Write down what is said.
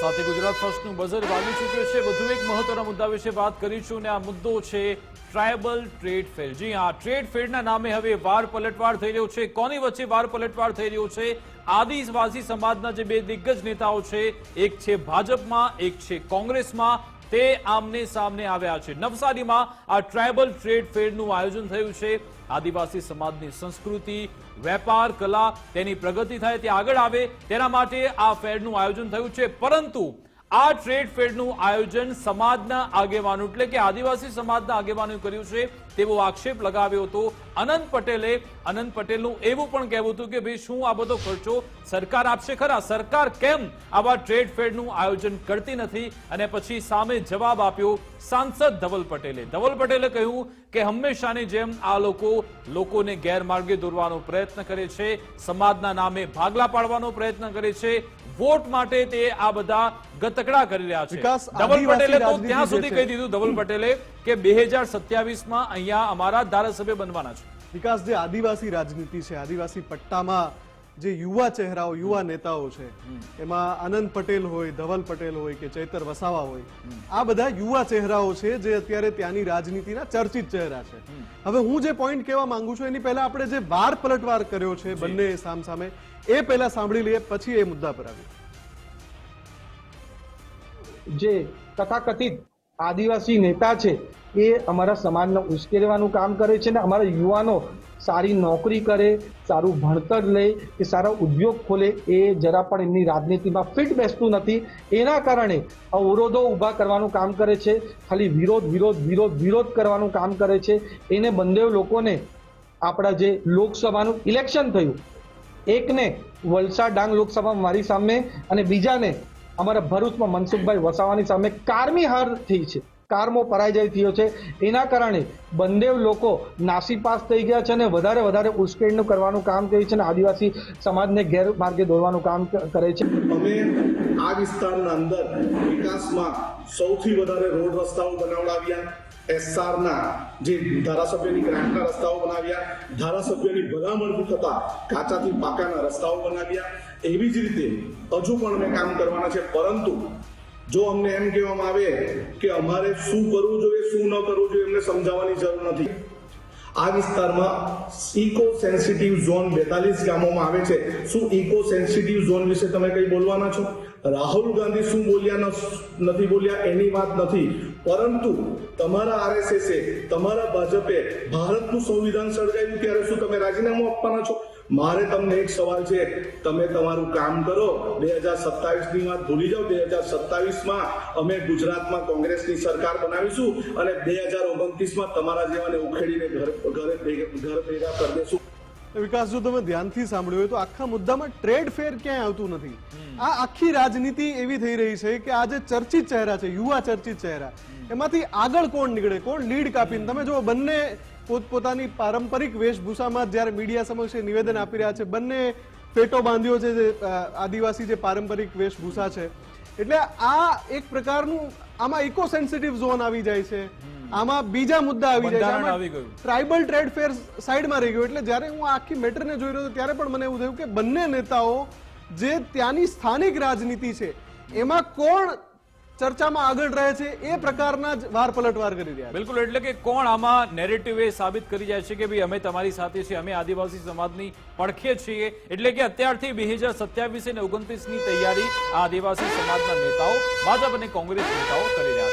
સાથે ગુજરાત ફર્સ્ટનું બઝર વાગી ચૂક્યું છે. વધુ એક મહત્વના મુદ્દા વિશે વાત કરીશું અને આ મુદ્દો છે ટ્રાયબલ ટ્રેડ ફેર. જી હા, ટ્રેડ ફેરના નામે હવે વાર પલટવાર થઈ રહ્યો છે. કોની વચ્ચે વાર પલટવાર થઈ રહ્યો છે? આદિવાસી સમાજના જે બે દિગ્ગજ નેતાઓ છે, એક છે ભાજપમાં, એક છે કોંગ્રેસમાં. તે આમને સામને આવ્યા છે. નવસારીમાં આ ટ્રાયબલ ટ્રેડ ફેરનું આયોજન થયું છે. આદિવાસી સમાજની સંસ્કૃતિ, વેપાર, કલા તેની પ્રગતિ થાય, તે આગળ આવે તેના માટે આ ફેરનું આયોજન થયું છે. પરંતુ આ ટ્રેડ ફેરનું આયોજન સમાજના આગેવાનો, એટલે કે આદિવાસી સમાજના આગેવાનોએ કર્યું છે તેવો આક્ષેપ લગાવ્યો હતો. અનંત પટેલે, અનંત પટેલનું એવું પણ કહેવું હતું કે ભાઈ શું આ બધો ખર્ચો સરકાર આપશે ખરા? સરકાર કેમ આવા ટ્રેડ ફેરનું આયોજન કરતી નથી? અને પછી સામે જવાબ આપ્યો સાંસદ ધવલ પટેલે. ધવલ પટેલે કહ્યું કે હંમેશાની જેમ આ લોકો લોકોને ગેરમાર્ગે દોરવાનો પ્રયત્ન કરે છે, સમાજના નામે ભાગલા પાડવાનો પ્રયત્ન કરે છે વોટ માટે તે આ બધા ગતકડા કરી રહ્યા છે. ધવલ પટેલે તો ત્યાં સુધી કહી દીધું ધવલ પટેલે કે બે હજાર સત્યાવીસમાં અહીંયા અમારા ધારાસભ્ય બનવાના છે. વિકાસ જે આદિવાસી રાજનીતિ છે આદિવાસી પટ્ટામાં જે યુવા ચહેરાઓ યુવા નેતાઓ છે એમાં આનંદ પટેલ હોય ધવલ પટેલ હોય કે ચૈતર વસાવા હોય આ બધા યુવા ચહેરાઓ છે જે અત્યારે ત્યાંની રાજનીતિના ચર્ચિત ચહેરા છે. હવે હું જે પોઈન્ટ કહેવા માંગુ છું એની પહેલા આપણે જે વાર પલટવાર કર્યો છે બંને સામ સામે એ પહેલા સાંભળી લઈએ પછી એ મુદ્દા પર આવીએ. જે તથાકથિત આદિવાસી નેતા છે, એ અમારા સમાજને ઉશ્કેરવાનું કામ કરે છે ને અમારા યુવાનો સારી નોકરી કરે, સારું ભણતર લે, કે સારા ઉદ્યોગ ખોલે, એ જરા પણ એમની રાજનીતિમાં ફિટ બેસતું નથી. એના કારણે અવરોધો ઊભા કરવાનું કામ કરે છે, ખાલી વિરોધ વિરોધ વિરોધ વિરોધ કરવાનું કામ કરે છે. એને બંને લોકોને આપણા જે લોકસભાનું ઇલેક્શન થયું, એકને વલસાડ ડાંગ લોકસભા મારી સામે અને બીજાને અમારા ભરૂચમાં મનસુખભાઈ વસાવાની સામે કારમી હાર થઈ છે. કારમો પરાજય થયો છે. એના કારણે બંને લોકો નાસીપાસ થઈ ગયા છે અને વધારે વધારે ઉશ્કેરણીનું કરવાનું કામ કર્યું છે અને આદિવાસી સમાજને ગેરમાર્ગે દોરવાનું કામ કરે છે. અમે આ વિસ્તારના અંદર વિકાસમાં સૌથી વધારે રોડ રસ્તાઓ બનાવડાવ્યા. એસઆરના જે ધારાસભ્યની ગ્રાન્ટના રસ્તાઓ બનાવ્યા, ધારાસભ્યની ભલામણથી થતા કાચાથી પાકાના રસ્તાઓ બનાવ્યા. એવી જ રીતે હજુ પણ અમે કામ કરવાના છે, પરંતુ જો અમને એમ કહેવામાં આવે કે અમારે શું કરવું જોઈએ, શું ન કરવું જોઈએ, એમને સમજાવવાની જરૂર નથી. આ વિસ્તારમાં ઇકો સેન્સિટિવ ઝોન બેતાલીસ ગામોમાં આવે છે. શું ઇકો સેન્સિટિવ ઝોન વિશે તમે કંઈ બોલવાના છો? રાહુલ ગાંધી શું બોલ્યા નથી બોલ્યા એની વાત નથી. પરંતુ તમારા આરએસએસે, તમારા ભાજપે ભારતનું સંવિધાન સર્જાયું ત્યારે શું તમે રાજીનામું આપવાના છો? મારે તમને એક સવાલ છે. તમે તમારું કામ કરો. બે હજાર સત્તાવીસની વાત ભૂલી જાઓ. બે હજાર સત્તાવીસમાં અમે ગુજરાતમાં કોંગ્રેસની સરકાર બનાવીશું અને બે હજાર ઓગણત્રીસમાં તમારા જેવાને ઉખેડીને ઘર ઘરે ઘર ભેગા કરી દેશું. વિકાસ જો તમે ધ્યાનથી સાંભળ્યું હોય તો આખા મુદ્દામાં ટ્રેડ ફેર ક્યાંય આવતું નથી. આ આખી રાજનીતિ એવી થઈ રહી છે કે આ જે ચર્ચિત ચહેરા છે યુવા ચર્ચિત ચહેરા એમાંથી આગળ કોણ નીકળે કોણ લીડ કાપીને? તમે જો બંને પોતપોતાની પારંપરિક વેશભૂષામાં જ્યારે મીડિયા સમક્ષ નિવેદન આપી રહ્યા છે બંને પેટો બાંધ્યો છે જે આદિવાસી જે પારંપરિક વેશભૂષા છે. એટલે આ એક પ્રકારનું આમાં ઇકો સેન્સિટિવ ઝોન આવી જાય છે. આમાં બીજા મુદ્દા આવી જાય છે. ટ્રાઇબલ ટ્રેડ ફેર સાઈડમાં રહી ગયો. એટલે જ્યારે હું આખી મેટરને જોઈ રહ્યો હતો ત્યારે પણ મને એવું થયું કે બંને નેતાઓ જે ત્યાંની સ્થાનિક રાજનીતિ છે એમાં કોણ ચર્ચામાં આગળ રહે છે એ પ્રકારના જ વાર પલટવાર કરી રહ્યા બિલકુલ એટલે કે કોણ આમાં નેરેટિવ એ સાબિત કરી જાય છે કે ભાઈ અમે તમારી સાથે છીએ અમે આદિવાસી સમાજની પડખે છીએ. એટલે કે અત્યારથી બે હજાર સત્યાવીસ અને ઓગણત્રીસની તૈયારી આ આદિવાસી સમાજના નેતાઓ ભાજપ અને કોંગ્રેસ નેતાઓ કરી રહ્યા છે.